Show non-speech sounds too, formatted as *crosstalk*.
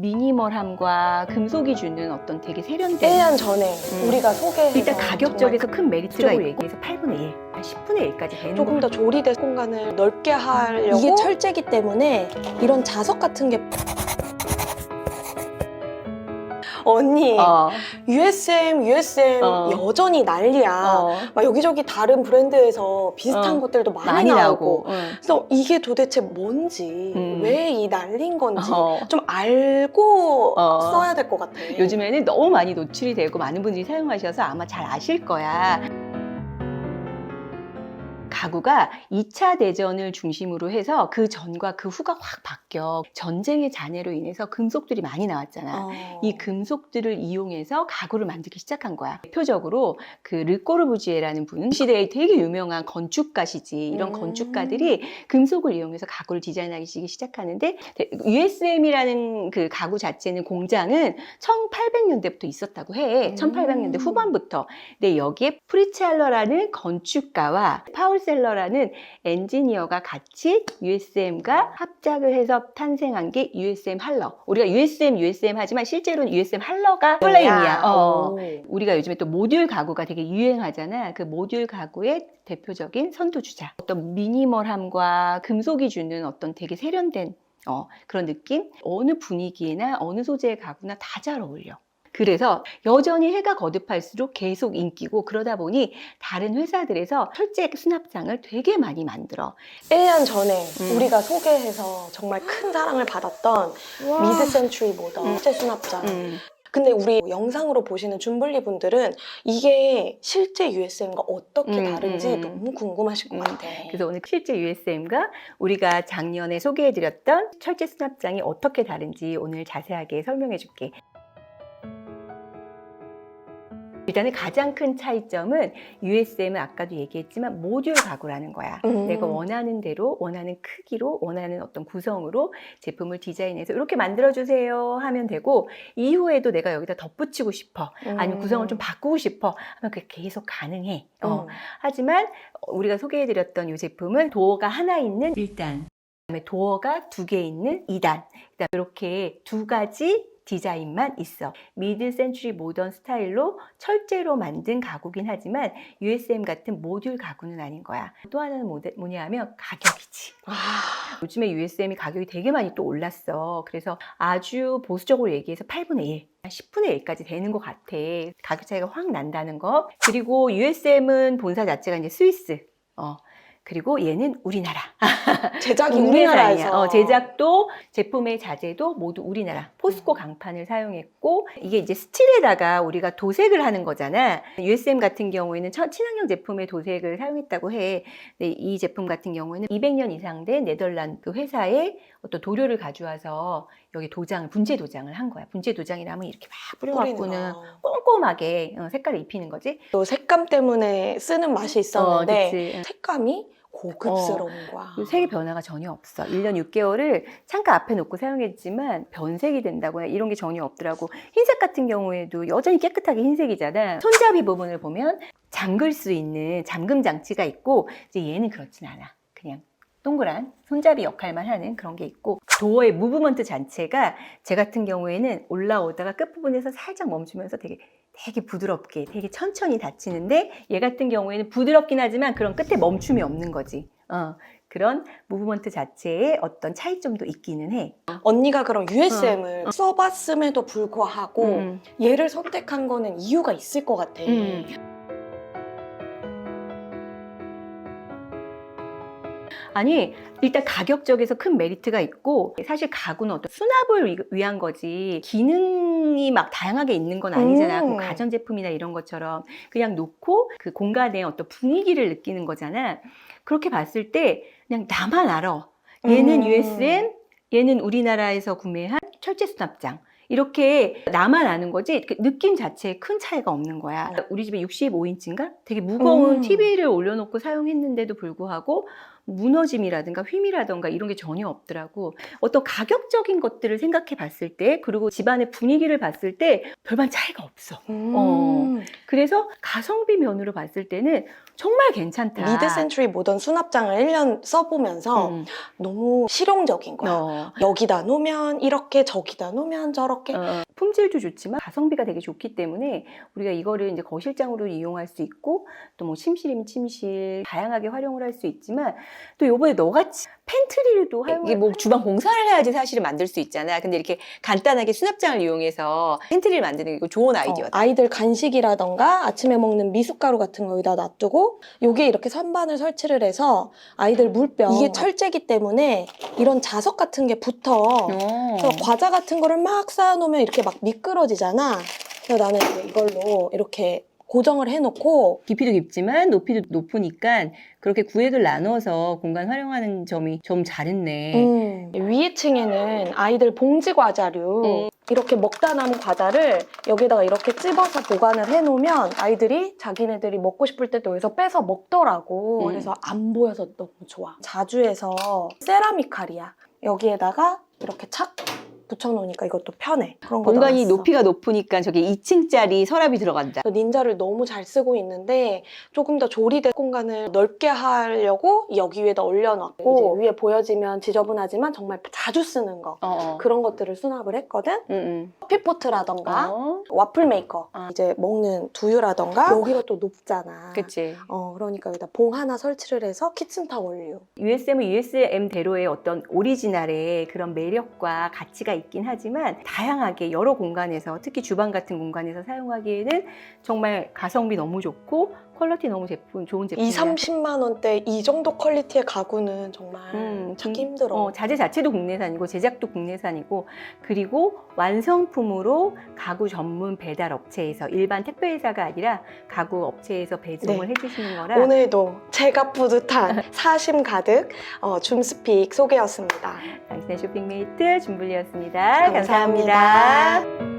미니멀함과 금속이 주는 어떤 되게 세련된 1년 전에 음. 우리가 소개해서 일단 가격적에서 큰 메리트가 그쪽으로 얘기해서 8분의 1, 한 10분의 1까지 되는 조금 거더 조리된 공간을 넓게 하려고 이게 철제기 때문에 이런 자석 같은 게 언니 어, USM USM 어. 여전히 난리야 어, 막 여기저기 다른 브랜드에서 비슷한 어. 것들도 많이, 많이 나오고 나오고 응. 그래서 이게 도대체 뭔지 음. 왜이 난린 건지 어. 좀 알고 어. 써야 될 것 같아 요즘에는 너무 많이 노출이 되고 많은 분들이 사용하셔서 아마 잘 아실 거야. 가구가 2차 대전을 중심으로 해서 그 전과 그 후가 확 바뀌어. 전쟁의 잔해로 인해서 금속들이 많이 나왔잖아. 어. 이 금속들을 이용해서 가구를 만들기 시작한 거야. 대표적으로 그 르꼬르부지에라는 분은 이 시대에 되게 유명한 건축가시지. 이런 음. 건축가들이 금속을 이용해서 가구를 디자인하기 시작하는데 USM이라는 그 가구 자체는 공장은 1800년대부터 있었다고 해. 음. 1800년대 후반부터. 근데 여기에 프리첼러라는 건축가와 파울 셀 러라는 엔지니어가 같이 USM과 합작을 해서 탄생한 게 USM 할러. 우리가 USM, USM 하지만 실제로는 USM 할러가 플레임이야. 어. 오. 우리가 요즘에 또 모듈 가구가 되게 유행하잖아. 그 모듈 가구의 대표적인 선두주자. 어떤 미니멀함과 금속이 주는 어떤 되게 세련된 어, 그런 느낌? 어느 분위기나 어느 소재의 가구나 다 잘 어울려. 그래서 여전히 해가 거듭할수록 계속 인기고 그러다 보니 다른 회사들에서 철제 수납장을 되게 많이 만들어. 1년 전에 음. 우리가 소개해서 정말 큰 사랑을 받았던 미드 센츄리 모던 음. 재 수납장 음. 근데 우리 영상으로 보시는 준블리 분들은 이게 실제 USM과 어떻게 음, 다른지 음, 음. 너무 궁금하실 것 음, 같아. 그래서 오늘 실제 USM과 우리가 작년에 소개해드렸던 철제 수납장이 어떻게 다른지 오늘 자세하게 설명해 줄게. 일단은 가장 큰 차이점은 USM은 아까도 얘기했지만 모듈 가구라는 거야. 음. 내가 원하는 대로, 원하는 크기로, 원하는 어떤 구성으로 제품을 디자인해서 이렇게 만들어주세요 하면 되고, 이후에도 내가 여기다 덧붙이고 싶어. 아니면 구성을 좀 바꾸고 싶어. 하면 그게 계속 가능해. 어. 음. 하지만 우리가 소개해드렸던 이 제품은 도어가 하나 있는 1단, 그다음에 도어가 두 개 있는 2단, 그다음 이렇게 두 가지 디자인만 있어. 미드 센츄리 모던 스타일로 철제로 만든 가구긴 하지만 USM 같은 모듈 가구는 아닌 거야. 또 하나는 뭐냐- 하면 가격이지. 아, 요즘에 USM이 가격이 되게 많이 또 올랐어. 그래서 아주 보수적으로 얘기해서 8분의 1. 10분의 1까지 되는 것 같아. 가격 차이가 확 난다는 거. 그리고 USM은 본사 자체가 이제 스위스. 어. 그리고 얘는 우리나라. *laughs* 제작이. 우리나라에서 어, 제작도 제품의 자재도 모두 우리나라 포스코 음. 강판을 사용했고 이게 이제 스틸에다가 우리가 도색을 하는 거잖아. USM 같은 경우에는 천- 친환경 제품의 도색을 사용했다고 해. 근데 이 제품 같은 경우에는 200년 이상 된 네덜란드 회사의 어떤 도료를 가져와서 여기 도장을 분재 도장을 한 거야. 분재 도장이라면 이렇게 막 뿌려갖고는 뿌리는 거. 꼼꼼하게 어, 색깔을 입히는 거지. 또 색감 때문에 쓰는 맛이 있었는데 어, 그치. 색감이 고급스러운 거야. 이 색의 변화가 전혀 없어. 1년 6개월을 창가 앞에 놓고 사용했지만 변색이 된다거나 이런 게 전혀 없더라고. 흰색 같은 경우에도 여전히 깨끗하게 흰색이잖아. 손잡이 부분을 보면 잠글 수 있는 잠금 장치가 있고 이제 얘는 그렇진 않아. 그냥 동그란 손잡이 역할만 하는 그런 게 있고 도어의 무브먼트 자체가 제 같은 경우에는 올라오다가 끝부분에서 살짝 멈추면서 되게 되게 부드럽게 되게 천천히 닫히는데 얘 같은 경우에는 부드럽긴 하지만 그런 끝에 멈춤이 없는 거지. 어, 그런 무브먼트 자체의 어떤 차이점도 있기는 해. 언니가 그럼 USM을 써봤음에도 불구하고 음, 얘를 선택한 거는 이유가 있을 것 같아. 음. 아니 일단 가격적에서 큰 메리트가 있고 사실 가구는 어떤 수납을 위- 위한 거지 기능 이 막 다양하게 있는 건 아니잖아 음. 뭐 가전 제품이나 이런 것처럼 그냥 놓고 그 공간의 어떤 분위기를 느끼는 거잖아 그렇게 봤을 때 그냥 나만 알아 얘는 음. USM 얘는 우리나라에서 구매한 철제 수납장 이렇게 나만 아는 거지 그 느낌 자체에 큰 차이가 없는 거야. 우리 집에 65인치인가? 되게 무거운 음. TV를 올려놓고 사용했는데도 불구하고 무너짐이라든가 휨이라든가 이런 게 전혀 없더라고. 어떤 가격적인 것들을 생각해 봤을 때, 그리고 집안의 분위기를 봤을 때 별반 차이가 없어. 어. 그래서 가성비 면으로 봤을 때는 정말 괜찮다. 미드 센츄리 모던 수납장을 1년 써보면서 음, 너무 실용적인 거야. 어, 여기다 놓으면 이렇게 저기다 놓으면 저렇게 어, 품질도 좋지만 가성비가 되게 좋기 때문에 우리가 이거를 이제 거실장으로 이용할 수 있고 또 뭐 침실이면 침실 다양하게 활용을 할 수 있지만 또 요번에 너같이 팬트리를도 활용 이게 뭐 주방 공사를 해야지 사실은 만들 수 있잖아. 근데 이렇게 간단하게 수납장을 이용해서 팬트리를 만드는 게 이거 좋은 아이디어다. 어, 아이들 간식이라던가 아침에 먹는 미숫가루 같은 거 여기다 놔두고 여기에 이렇게 선반을 설치를 해서 아이들 물병 이게 철제기 때문에 이런 자석 같은 게 붙어 어. 그래서 과자 같은 거를 막 쌓아 놓으면 이렇게 막 미끄러지잖아 그래서 나는 이제 이걸로 이렇게 고정을 해놓고 깊이도 깊지만 높이도 높으니까 그렇게 구획을 나눠서 공간 활용하는 점이 좀 잘했네. 음, 위에 층에는 아이들 봉지 과자류 음. 이렇게 먹다 남은 과자를 여기다가 이렇게 찝어서 보관을 해놓으면 아이들이 자기네들이 먹고 싶을 때 또 여기서 빼서 먹더라고. 음. 그래서 안 보여서 너무 좋아. 자주에서 세라믹 칼이야. 여기에다가 이렇게 착 붙여놓으니까 이것도 편해. 그런 거 공간이 나왔어. 높이가 높으니까 저게 2층짜리 서랍이 들어간다. 그래서 닌자를 너무 잘 쓰고 있는데 조금 더 조리된 공간을 넓게 하려고 여기 위에다 올려놨고 이제 위에 보여지면 지저분하지만 정말 자주 쓰는 거 어, 어. 그런 것들을 수납을 했거든. 음, 음. 커피포트라던가 어, 와플 메이커 어. 이제 먹는 두유라던가 여기가 또 높잖아. 그치. 어 그러니까 여기다 봉 하나 설치를 해서 키친 타월류. USM은 USM대로의 어떤 오리지널의 그런 매력과 가치가 있긴 하지만 다양하게 여러 공간에서 특히 주방 같은 공간에서 사용하기에는 정말 가성비 너무 좋고 퀄리티 너무 제품 좋은 제품이야. 2, 30만 원대 이 정도 퀄리티의 가구는 정말 음, 찾기 국- 힘들어. 어, 자재 자체도 국내산이고 제작도 국내산이고 그리고 완성품으로 가구 전문 배달 업체에서 일반 택배 회사가 아니라 가구 업체에서 배송을 해주시는 거라 네. 오늘도 제가 뿌듯한 *laughs* 사심 가득 어, 줌스픽 소개였습니다. 당신의 쇼핑메이트 준블리였습 니다 감사합니다. 감사합니다.